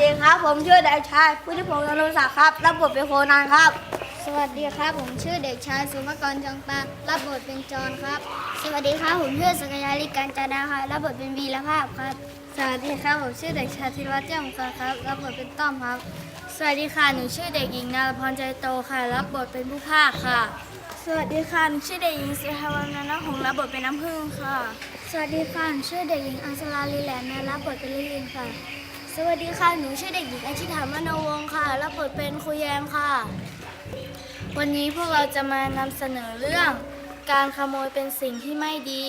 ดีครับ ผมชื่อเด็กชายพุทธิพงศ์นรุศักดิ์ครับ รับบทเป็นโคนันครับ สวัสดีครับ ผมชื่อเด็กชายสุภกรจงตารับบทเป็นจอนครับ สวัสดีครับผมชื่อสกยาลิการจาดาค่ะรับบทเป็นวีรภาพครับ สวัสดีครับผมชื่อเด็กชายธีรวัฒน์เจ้ามค่ะครับ รับบทเป็นต้อมครับ สวัสดีค่ะหนูชื่อเด็กหญิงนารพรใจโตค่ะ รับบทเป็นผู้ภาคค่ะสวัสดีค่ะหนูชื่อเด็กหญิงสิริวัฒน์นหงส์รับบทเป็นน้ำผึ้งค่ะ สวัสดีค่ะหนูชื่อเด็กหญิงอัญชลาลีแหลมนะรับบทเป็นลิลินค่ะ สวัสดีค่ะ หนูชื่อเด็กหญิงอาชิธามโนวงศ์ค่ะ รับบทเป็นครูแยมค่ะ วันนี้พวกเราจะมานำเสนอเรื่อง การขโมยเป็นสิ่งที่ไม่ดี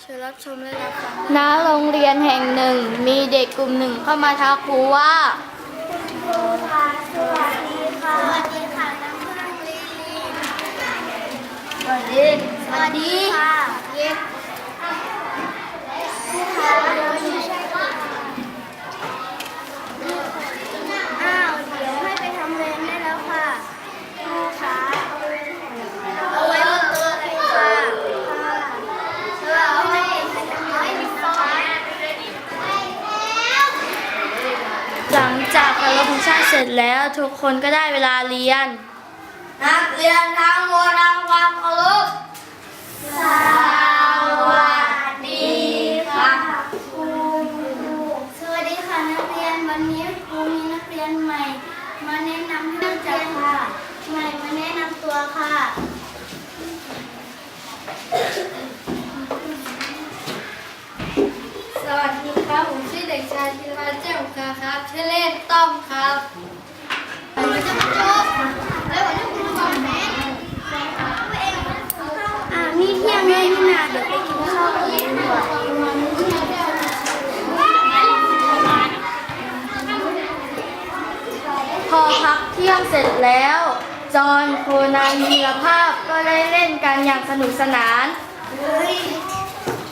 เชิญรับชมและรับฟังณโรงเรียนแห่งหนึ่ง มีเด็กกลุ่มหนึ่งเข้ามาทักครูว่าสวัสดีค่ะ สวัสดีค่ะน้ำพึ่งลิลีสวัสดี สวัสดีค่ะเย็บอ้าวเดี๋ยวให้ไปทำเวรได้แล้วค่ะครูคะเอาไว้บนโต๊ะเลยค่ะค่ะเอาให้ให้มีฟอง หลังจากเคารพธงชาติเสร็จแล้วทุกคนก็ได้เวลาเรียน นักเรียนทั้งหมดทำความเคารพสวัสดีค่ะสวัสดีค่ะนักเรียนวันนี้ครูมีนักเรียนใหม่ มาแนะนำให้รู้จักค่ะ ใหม่มาแนะนำตัวค่ะ สวัสดีครับผมชื่อเด็กชายธีรวัฒน์เจ้าค่ะครับชื่อเล่นต้อมครับผมจะมาจบแล้วผมจะคุณบอกแม่อ่านี่เที่ยงเลยนี่นาเดี๋ยวไปกินข้าวกันดีกว่าพอพักเที่ยงเสร็จแล้ว จอห์นโคนันวีรภาพก็ได้เล่นกันอย่างสนุกสนานเฮ้ย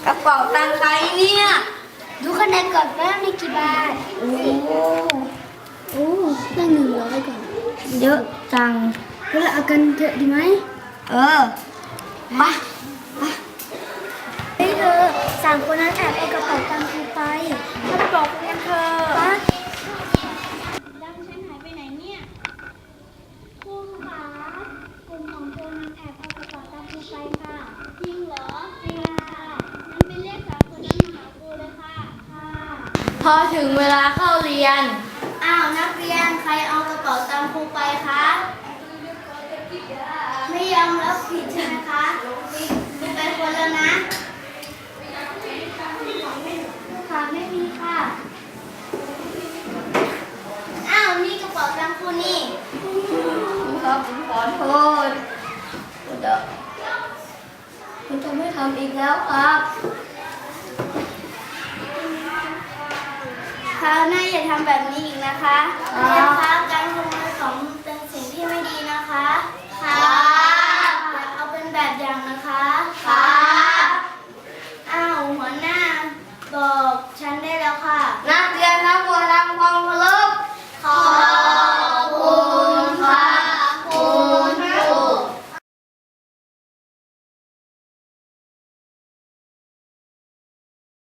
กระเป๋าตังค์ใครเนี่ย ดูคะแนนก่อนว่ามีกี่บาทโอ้โหโอ้ได้หนึ่งร้อยก่อน เยอะจังก็ละเอากันเถอะดีไหม เออมาเฮ้ยเธอสามคนนั้นแอบเอากระเป๋าตังค์ครูไปถ้าไปบอกเพื่อนเธอปะแล้วฉันหายไปไหนเนี่ยครูคะกลุ่มของโจนั้นแอบเอากระเป๋าตังค์ครูไปค่ะจริงเหรอจริงค่ะงั้นไปเรียกสามคนนั้นมาหาครูเลยค่ะค่ะ พอถึงเวลาเข้าเรียน อ้าวนักเรียนใครเอากระเป๋าตังค์ครูไปคะ ไม่ยอมรับผิดใช่ไหมคะมีไปคนแล้วนะค่ะไม่มีค่ะ อ้าวนี่กระเป๋าตังค์ครูนี่ครับผมขอโทษคุณจะคุณจะไม่ทำอีกแล้วครับ คราวหน้าอย่าทำแบบนี้อีกนะคะครับเรียนคะการขโมยของเป็นสิ่งที่ไม่ดีนะคะครับอย่าเอาเป็นแบบอย่างนะคะครับอ้าวหัวหน้าบอกฉันได้แล้วค่ะนักเรี